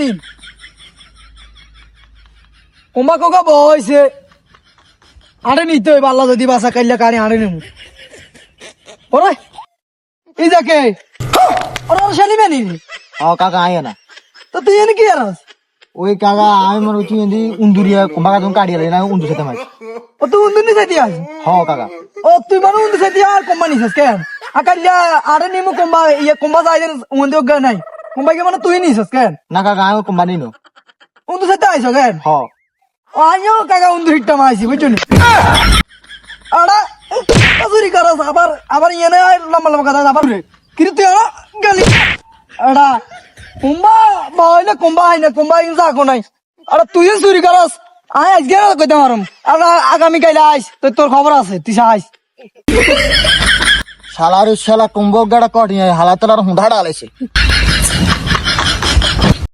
দিন। কোকা বয়সে আরে নিতে হইব আল্লাহ যদি বাসা কাইলে কানে আরে নিমু। ওরে এই যাকে ওরে ওর শালি মেনি ও কাকা আয় না। তো তুই এনে কি আরস ওই কাকা আমি মনে হচ্ছি এদি উন্দুরিয়া কুম্ভা তুমি কাটিয়ে না উন্দুর সাথে মাছ ও তুই উন্দুর আস হ কাকা। ও তুই মানে উন্দুর সাথে আর কোম্বা নিছিস কেন? আকাল্লা আরে নিমু কোম্বা ইয়ে কোম্বা যাইদের উন্দুর গা নাই। কোম্বাকে মানে তুই নিছিস কেন? না কাকা আমি কুম্ভা নিনো। উন্দুর সাথে আইস কেন? হ। আইও কাকা উন্দুর হিটটা মাইছি বুঝছ নি? আড়া চুরি করস আবার আবার ইয়ে না লম্বা লম্বা কথা আবার কিন্তু তুই আড়া গেলি? আড়া কুম্বা বাহলে কুম্বা আইনা কুম্বা ইন যাকো নাই। আড়া তুই চুরি করস আয় আজকে কইতে মারুম। আগামী কাইলে আইস তোর খবর আছে তুই আইস। শালার শালা কুম্ভ গাড়া কটিয়ে হালাতলার হুঁধা আলাইছে